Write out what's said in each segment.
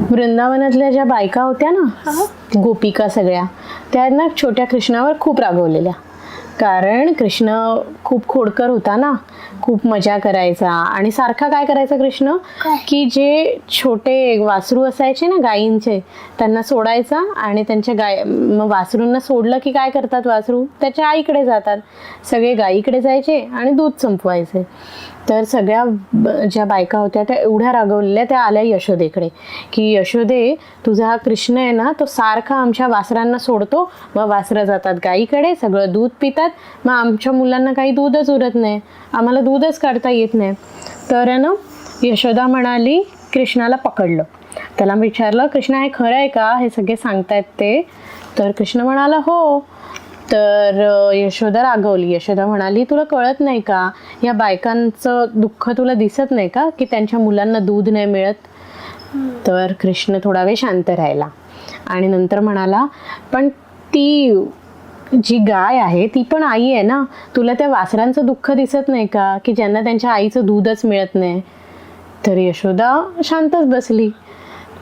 वृंदावनातल्या ज्या बायका होत्या ना गोपिका सगळ्या त्या ना छोट्या कृष्णावर खूप रागवलेल्या कारण कृष्ण खूप खोडकर होता ना खूप मजा करायचा. आणि सारखा काय करायचा कृष्ण? की जे छोटे वासरू असायचे ना गायींचे त्यांना सोडायचा आणि त्यांच्या गाय मग वासरूंना सोडलं की काय करतात वासरू? त्याच्या आईकडे जातात. सगळे गायीकडे जायचे आणि दूध संपवायचे. तर सगळ्या ज्या बायका होत्या त्या एवढ्या रागवलेल्या त्या आल्या यशोदेकडे. की यशोदे तुझा हा कृष्ण आहे ना तो सारखा आमच्या वासरांना सोडतो मग वासरं जातात. गाईकडे सगळं दूध पितात मग आमच्या मुलांना काही दूधच उरत नाही. आम्हाला दूधच काढता येत नाही. तर आहे ना यशोदा म्हणाली कृष्णाला पकडलं. त्याला विचारलं कृष्णा हे खरं आहे का? हे सगळे सांगतायत ते. तर कृष्ण म्हणाला हो. तर यशोदा रागवली. यशोदा म्हणाली तुला कळत नाही का? या बायकांचं दुःख तुला दिसत नाही का? की त्यांच्या मुलांना दूध नाही मिळत? तर कृष्ण थोडा वेळ शांत राहिला आणि नंतर म्हणाला पण ती जी गाय आहे ती पण आई आहे ना? तुला त्या वासरांचं दुःख दिसत नाही का? की ज्यांना त्यांच्या आईचं दूधच मिळत नाही? तर यशोदा शांतच बसली.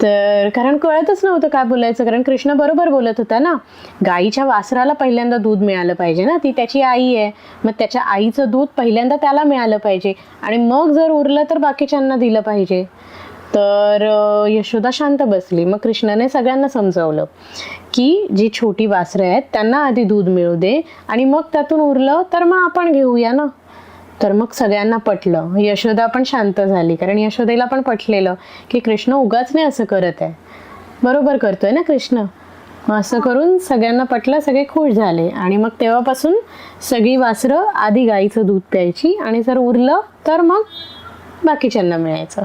तर कारण कळतच नव्हतं काय बोलायचं कारण कृष्ण बरोबर बोलत होता ना. गाईच्या वासराला पहिल्यांदा दूध मिळालं पाहिजे ना ती त्याची आई आहे. मग त्याच्या आईचं दूध पहिल्यांदा त्याला मिळालं पाहिजे. आणि मग जर उरलं तर बाकीच्यांना दिलं पाहिजे. तर यशोदा शांत बसली. मग कृष्णाने सगळ्यांना समजावलं की जी छोटी वासरं आहेत त्यांना आधी दूध मिळू दे. आणि मग त्यातून उरलं तर मग आपण घेऊया ना. तर मग सगळ्यांना पटलं. यशोदा पण शांत झाली कारण यशोदेला पण पटलेलं की कृष्ण उगाच नाही असं करत आहे. बरोबर करतोय ना कृष्ण? मग असं करून सगळ्यांना पटलं सगळे खुश झाले. आणि मग तेव्हापासून सगळी वासरं आधी गाईचं दूध प्यायची आणि जर उरलं तर मग बाकीच्यांना मिळायचं.